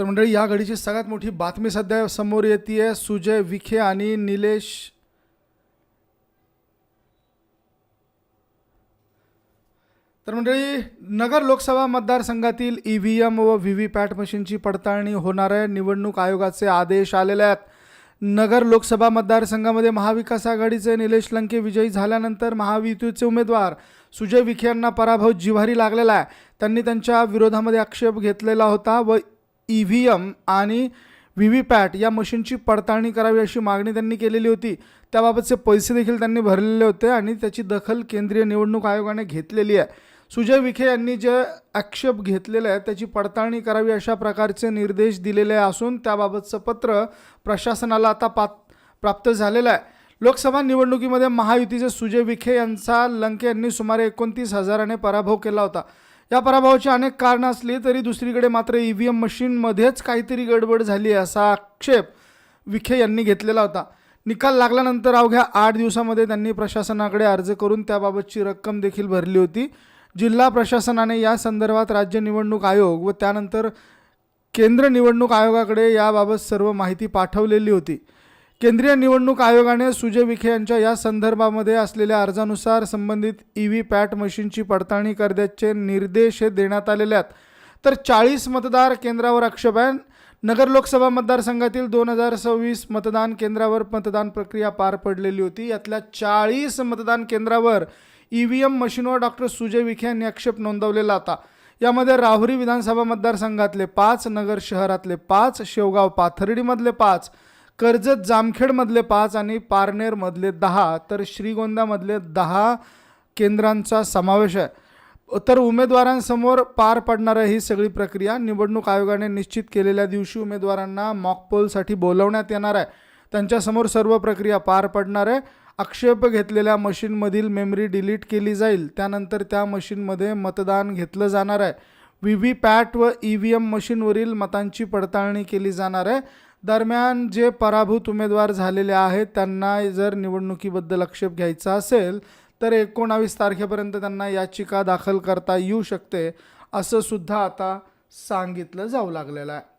तर मंडळी या घडीची सगळ्यात मोठी बातमी सध्या समोर येते आहे सुजय विखे आणि निलेश तर मंडळी नगर लोकसभा मतदारसंघातील ई व्ही एम व व्ही व्ही पॅट मशीनची पडताळणी होणार आहे. निवडणूक आयोगाचे आदेश आलेले आहेत. नगर लोकसभा मतदारसंघामध्ये महाविकास आघाडीचे निलेश लंके विजयी झाल्यानंतर महायुतीचे उमेदवार सुजय विखे यांना पराभव जिव्हारी लागलेला आहे. त्यांनी त्यांच्या विरोधामध्ये आक्षेप घेतलेला होता व ई व्ही एम आणि व्ही व्ही पॅट या मशीनची पडताळणी करावी अशी मागणी त्यांनी केलेली होती. त्याबाबतचे पैसे देखील त्यांनी भरलेले होते आणि त्याची दखल केंद्रीय निवडणूक आयोगाने घेतलेली आहे. सुजय विखे यांनी जे आक्षेप घेतलेले आहे त्याची पडताळणी करावी अशा प्रकारचे निर्देश दिलेले असून त्याबाबतचं पत्र प्रशासनाला आता पात प्राप्त झालेलं आहे. लोकसभा निवडणुकीमध्ये महायुतीचे सुजय विखे यांचा लंके यांनी सुमारे एकोणतीस हजाराने पराभव केला होता. या पराभवाची अनेक कारणं असली तरी दुसरीकडे मात्र ई व्ही एम मशीनमध्येच काहीतरी गडबड झाली असा आक्षेप विखे यांनी घेतलेला होता. निकाल लागल्यानंतर अवघ्या आठ दिवसामध्ये त्यांनी प्रशासनाकडे अर्ज करून त्याबाबतची रक्कम देखील भरली होती. जिल्हा प्रशासनाने या संदर्भात राज्य निवडणूक आयोग व त्यानंतर केंद्र निवडणूक आयोगाकडे याबाबत सर्व माहिती पाठवलेली होती. केंद्रीय निवडणूक आयोगाने सुजय विखे यांच्या या संदर्भामध्ये असलेल्या अर्जानुसार संबंधित ई व्ही पॅट मशीनची पडताळणी करण्याचे निर्देश हे देण्यात आलेले आहेत. तर चाळीस मतदार केंद्रावर आक्षेप आहे. नगर लोकसभा मतदारसंघातील दोन हजार सव्वीस मतदान केंद्रावर मतदान प्रक्रिया पार पडलेली होती. यातल्या चाळीस मतदान केंद्रावर ई व्ही एम मशीनवर डॉक्टर सुजय विखे यांनी आक्षेप नोंदवलेला होता. यामध्ये राहुरी विधानसभा मतदारसंघातले पाच नगर शहरातले पाच शेवगाव पाथर्डीमधले पाच कर्जत जामखेडमधले पाच आणि पारनेरमधले दहा तर श्रीगोंदामधले दहा केंद्रांचा समावेश आहे. तर उमेदवारांसमोर पार पडणारं ही सगळी प्रक्रिया. निवडणूक आयोगाने निश्चित केलेल्या दिवशी उमेदवारांना मॉकपोलसाठी बोलवण्यात येणार आहे. त्यांच्यासमोर सर्व प्रक्रिया पार पडणार आहे. आक्षेप घेतलेल्या मशीनमधील मेमरी डिलीट केली जाईल. त्यानंतर त्या मशीनमध्ये मतदान घेतलं जाणार आहे. व्ही व्ही पॅट व ई व्ही एम मशीनवरील मतांची पडताळणी केली जाणार आहे. दरम्यान जे पराभूत उमेदवार झालेले आहेत त्यांना जर निवडणुकीबद्दल आक्षेप घ्यायचा असेल तर एकोणावीस तारखेपर्यंत त्यांना याचिका दाखल करता येऊ शकते असं सुद्धा आता सांगितलं जाऊ लागलेलं आहे.